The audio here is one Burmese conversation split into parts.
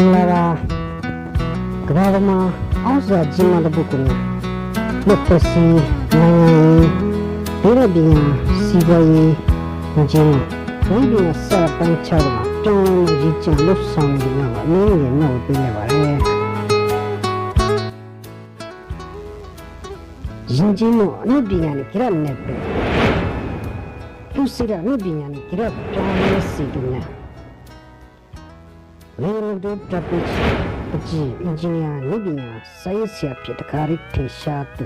င်္ဂလာပါကဘာပေါ်မှာအောင်စာကြီးမတဲ့ပုဂ္ဂိုလ်များလက်ပစီနိုင်ငံရေးဒေသပညာစီးပွားရေးဉာဏ်ချင်းဝိပဿနာစာပန်းချတော့တောင်းလို့ရည်ကြံလို့ဆောင်နေကြပါနေနေတော့ပြနေပါလေရင်ချင်းတော့အနုပညာနဲ့ကြရနေပဲသူစီရအနုပညာနဲ့ကြရပြောင်းလဲစီတူနေ Leonardo da Vinci အကြီးအင်ဂျင်နီယာနည်းပညာစာရေးဆရာဖြစ်တကားရီထင်ရှားသူ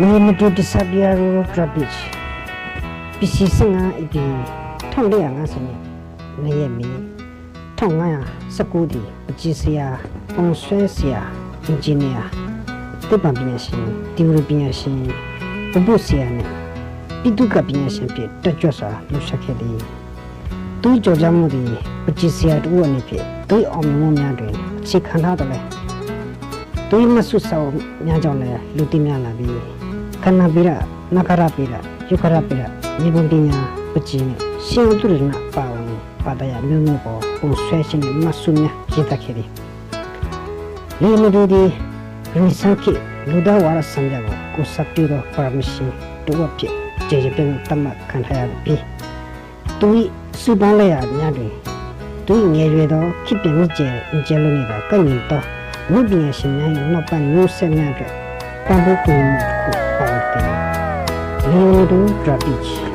Leonardo da Sabiaro da Vinci ပစ္စည်းစင်ကအဒီ1450နှစ်ရက်မီ1519ဒီအကြီးစရာအောင်ဆွဲစရာအင်ဂျင်နီယာတပံပညာရှင်ဒီဝရပညာရှင်ဘုဘဆရာနဲ့ပိတုကပညာရှင်ဖြစ်တက်ကြွစွာလှူရှာခဲ့သည်သူကြော်ကြမှုသည်ပကြီးစရာတို့အနေဖြင့်သူအောင်မြင်မှုများတွင်အခြေခံထားတယ်လေသူမဆုဆောင်းများကြောင့်လည်းလူသိများလာပြီး ခန္ဓာပိရနခရပိရယုခရပိရမြေပုံပညာပကြီးနဲ့ရှင်ဥဒရဏပါဝင်ပါတရမျိုးမျိုးပေါ်ပုံဆွဲခြင်းနဲ့မဆုများရေးတတ်ခဲ့သည်လီမီဒူဒီရီစန်ကိလူတော်ဝါရစံကြကိုကိုစပ်ပြီးတော့ပါမရှိတော့ဖြစ်ကျေကျေပြင်းတမတ်ခံထားရပြီးသူ၏စုပန်းလိုက်ရများတွင်သူ၏ငယ်ရွယ်သောခိပင်မြင့်ကျဲကျဲလို့နေတာကန့်ရင်တော့မြင့်ပညာရှင်များ၏နောက်ပတ်မျိုးဆက်များအတွက်ပံ့ပိုးကူညီမှုတစ်ခုပါဝင်တယ် Da Vinci